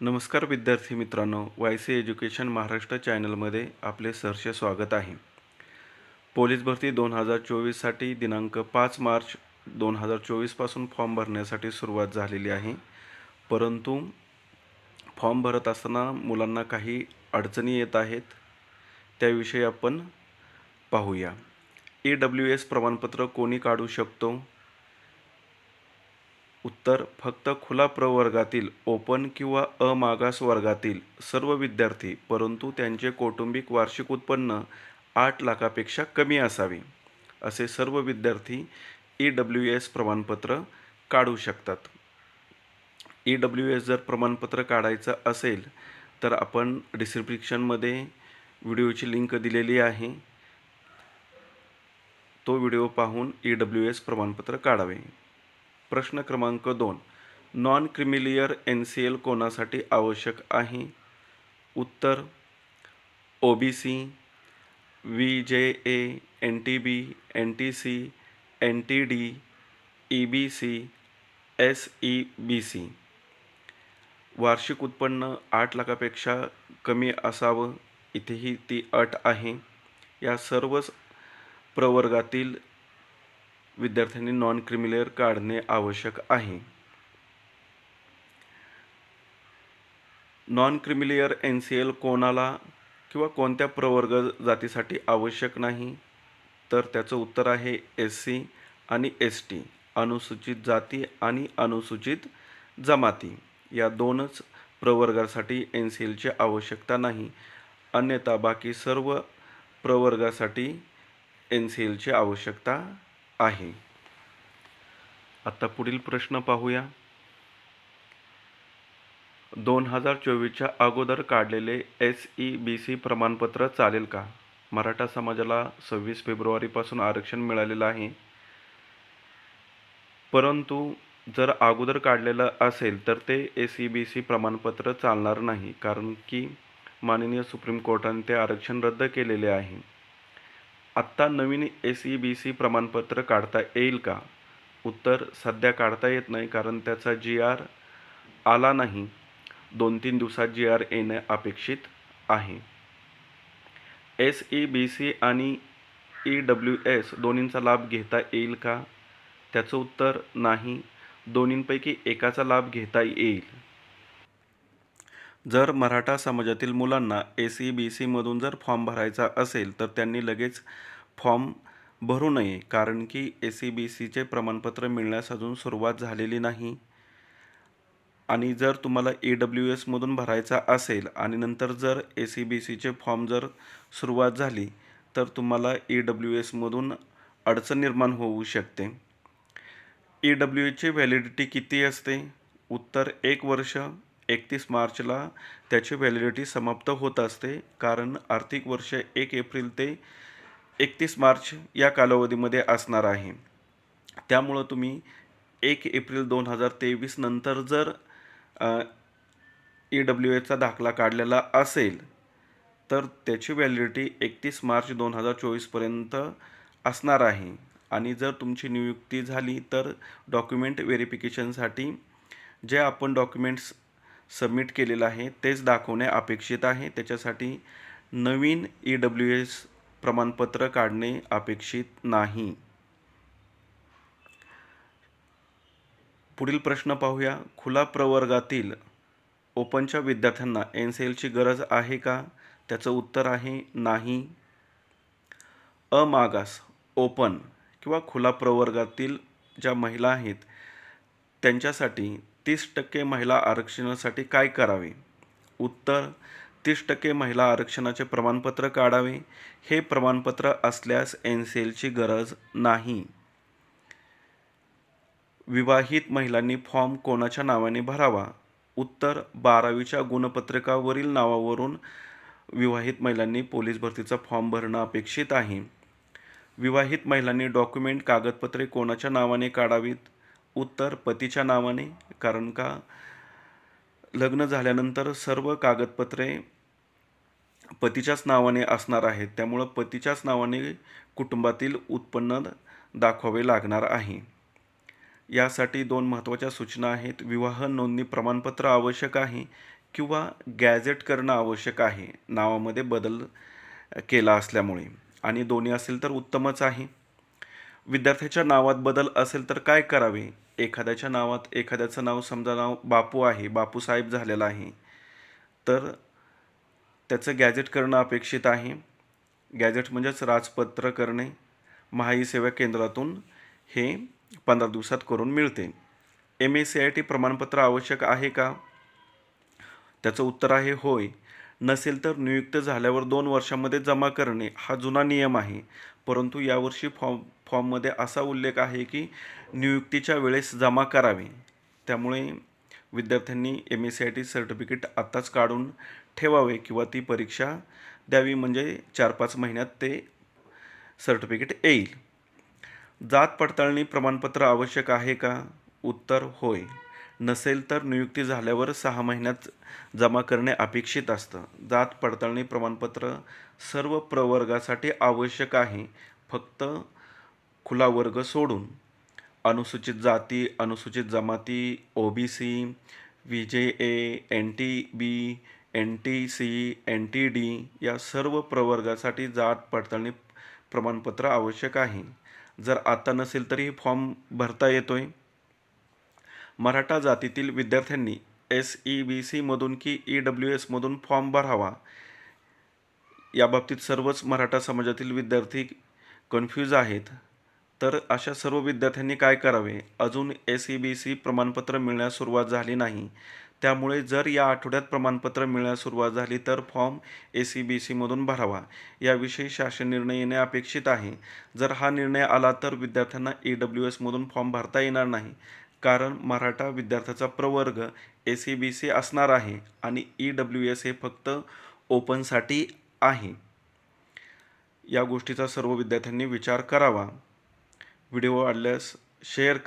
नमस्कार विद्यार्थी मित्रांनो वाय सी एज्युकेशन महाराष्ट्र चॅनलमध्ये आपले सहर्ष स्वागत आहे. पोलीस भरती दोन हजार चोवीससाठी दिनांक पाच मार्च दोन हजार चोवीसपासून फॉर्म भरण्यासाठी सुरुवात झालेली आहे. परंतु फॉर्म भरत असताना मुलांना काही अडचणी येत आहेत त्याविषयी आपण पाहूया. ई डब्ल्यू एस प्रमाणपत्र कोणी काढू शकतो? उत्तर फक्त खुला प्रवर्गातील ओपन किंवा अमागास वर्गातील सर्व विद्यार्थी परंतु त्यांचे कौटुंबिक वार्षिक उत्पन्न आठ लाखापेक्षा कमी असावे असे सर्व विद्यार्थी ई डब्ल्यू एस प्रमाणपत्र काढू शकतात. ई डब्ल्यू एस जर प्रमाणपत्र काढायचं असेल तर आपण डिस्क्रिप्शनमध्ये व्हिडिओची लिंक दिलेली आहे. तो व्हिडिओ पाहून ई डब्ल्यू एस प्रमाणपत्र काढावे. प्रश्न क्रमांक दोन. Non creamy layer N C L कोणासाठी आवश्यक आहे? उत्तर O B C V J A N T B N T C N T D E B C S E B C वार्षिक उत्पन्न आठ लाखापेक्षा कमी असावं इथेही ती अट आहे. या सर्वच प्रवर्गातील विद्यार्थ्यांनी नॉन क्रिमिलेअर काढणे आवश्यक आहे. Non creamy layer N C L कोणाला किंवा कोणत्या प्रवर्ग जातीसाठी आवश्यक नाही? तर त्याचं उत्तर आहे एस सी आणि एस टी अनुसूचित जाती आणि अनुसूचित जमाती. या दोनच प्रवर्गासाठी एन सी एलची आवश्यकता नाही. अन्यथा बाकी सर्व प्रवर्गासाठी एन सी एलची आवश्यकता आहे. आता पुढील प्रश्न पाहूया. दोन हजार चोवीसच्या अगोदर काढलेले एस ई बी सी प्रमाणपत्र चालेल का? मराठा समाजाला सव्वीस फेब्रुवारीपासून आरक्षण मिळालेलं आहे. परंतु जर अगोदर काढलेलं असेल तर ते एस ई बी सी प्रमाणपत्र चालणार नाही कारण की माननीय सुप्रीम कोर्टाने ते आरक्षण रद्द केलेले आहे. आत्ता नवीन एस ई बी सी प्रमाणपत्र काढता येईल का? उत्तर सध्या काढता येत नाही कारण त्याचा जी आर आला नाही. दोन तीन दिवसात जी आर येणे अपेक्षित आहे. एस ई बी सी आणि ई डब्ल्यू एस दोन्हींचा लाभ घेता येईल का? त्याचं उत्तर नाही. दोन्हींपैकी एकाचा लाभ घेता येईल. जर मराठा समाजातील मुलांना ए सी बी सीमधून जर फॉर्म भरायचा असेल तर त्यांनी लगेच फॉर्म भरू नये कारण की ए सी बी सीचे प्रमाणपत्र मिळण्यास अजून सुरुवात झालेली नाही. आणि जर तुम्हाला ए डब्ल्यू एसमधून भरायचा असेल आणि नंतर जर ए सी बी सीचे फॉर्म जर सुरुवात झाली तर तुम्हाला ई डब्ल्यू एसमधून अडचण निर्माण होऊ शकते. ई डब्ल्यू एची व्हॅलिडिटी किती असते? उत्तर एक वर्ष एकतीस मार्चला त्याची व्हॅलिडिटी समाप्त होत असते. कारण आर्थिक वर्ष एक एप्रिल ते एकतीस मार्च या कालावधीमध्ये असणार आहे. त्यामुळं तुम्ही एक एप्रिल दोन हजार तेवीस नंतर जर ई डब्ल्यू एचा दाखला काढलेला असेल तर त्याची व्हॅलिडिटी एकतीस मार्च दोन हजार चोवीसपर्यंत असणार आहे. आणि जर तुमची नियुक्ती झाली तर डॉक्युमेंट व्हेरिफिकेशनसाठी जे आपण डॉक्युमेंट्स सबमिट केलेलं आहे तेच दाखवणे अपेक्षित आहे. त्याच्यासाठी नवीन ई डब्ल्यू एस प्रमाणपत्र काढणे अपेक्षित नाही. पुढील प्रश्न पाहूया. खुला प्रवर्गातील ओपनच्या विद्यार्थ्यांना एन सी एलची गरज आहे का? त्याचं उत्तर आहे नाही. अमागास ओपन किंवा खुला प्रवर्गातील ज्या महिला आहेत त्यांच्यासाठी तीस टक्के महिला आरक्षणासाठी काय करावे? उत्तर तीस टक्के महिला आरक्षणाचे प्रमाणपत्र काढावे. हे प्रमाणपत्र असल्यास एन सी एलची गरज नाही. विवाहित महिलांनी फॉर्म कोणाच्या नावाने भरावा? उत्तर बारावीच्या गुणपत्रकावरील नावावरून विवाहित महिलांनी पोलीस भरतीचा फॉर्म भरणं अपेक्षित आहे. विवाहित महिलांनी डॉक्युमेंट कागदपत्रे कोणाच्या नावाने काढावीत? उत्तर पतीच्या नावाने. कारण का? लग्न झाल्यानंतर सर्व कागदपत्रे पतीच्याच नावाने असणार आहेत. त्यामुळं पतीच्याच नावाने कुटुंबातील उत्पन्न दाखवावे लागणार आहे. यासाठी दोन महत्त्वाच्या सूचना आहेत. विवाह नोंदणी प्रमाणपत्र आवश्यक आहे किंवा गॅझेट करणं आवश्यक आहे. नावामध्ये बदल केला असल्यामुळे. आणि दोन्ही असेल तर उत्तमच आहे. विद्यार्थ्याच्या नावात बदल असेल तर काय करावे? एखाद्याच्या नावात एखाद्याचं नाव समजा नाव बापू आहे बापूसाहेब झालेलं आहे. तर त्याचं गॅजेट करणं अपेक्षित आहे. गॅजेट म्हणजेच राजपत्र करणे महाई सेवा केंद्रातून हे पंधरा दिवसात करून मिळते. M S C I T प्रमाणपत्र आवश्यक आहे का? त्याचं उत्तर आहे होय. नसेल तर नियुक्त झाल्यावर दोन वर्षामध्ये जमा करणे हा जुना नियम आहे. परंतु यावर्षी फॉर्म फॉर्ममध्ये असा उल्लेख आहे की नियुक्तीच्या वेळेस जमा करावे. त्यामुळे विद्यार्थ्यांनी M S C I T certificate आत्ताच काढून ठेवावे किंवा ती परीक्षा द्यावी म्हणजे चार पाच महिन्यात ते सर्टिफिकेट येईल. जात पडताळणी प्रमाणपत्र आवश्यक आहे का? उत्तर होय. नसेल तर नियुक्ती झाल्यावर सहा महिन्यात जमा करणे अपेक्षित असतं. जात पडताळणी प्रमाणपत्र सर्व प्रवर्गासाठी आवश्यक आहे. फक्त खुला वर्ग सोडून. अनुसूचित जाती अनुसूचित जमाती ओ B C V J A N T B N T C N T D या सर्व प्रवर्गासाठी जात पडताळणी प्रमाणपत्र आवश्यक आहे. जर आता नसेल तरी फॉर्म भरता येतो आहे मराठा जातीतील विद्यार्थ्यांनी एस ई बी सीमधून की ई डब्ल्यू एसमधून फॉर्म भरावा? याबाबतीत सर्वच मराठा समाजातील विद्यार्थी कन्फ्यूज आहेत. तर अशा सर्व विद्यार्थ्यांनी काय करावे? अजून एस ई बी सी प्रमाणपत्र मिळण्यास सुरुवात झाली नाही. त्यामुळे जर या आठवड्यात प्रमाणपत्र मिळण्यास सुरुवात झाली तर फॉर्म ए सी बी सीमधून भरावा. याविषयी शासन निर्णय येणे अपेक्षित आहे. जर हा निर्णय आला तर विद्यार्थ्यांना ई डब्ल्यू एसमधून फॉर्म भरता येणार नाही. कारण मराठा विद्यार्थ्याचा प्रवर्ग ए सी बी सी असणार आहे आणि ई डब्ल्यू एस हे फक्त ओपनसाठी आहे. या गोष्टीचा सर्व विद्यार्थ्यांनी विचार करावा. व्हिडिओ आवडल्यास शेअर करा.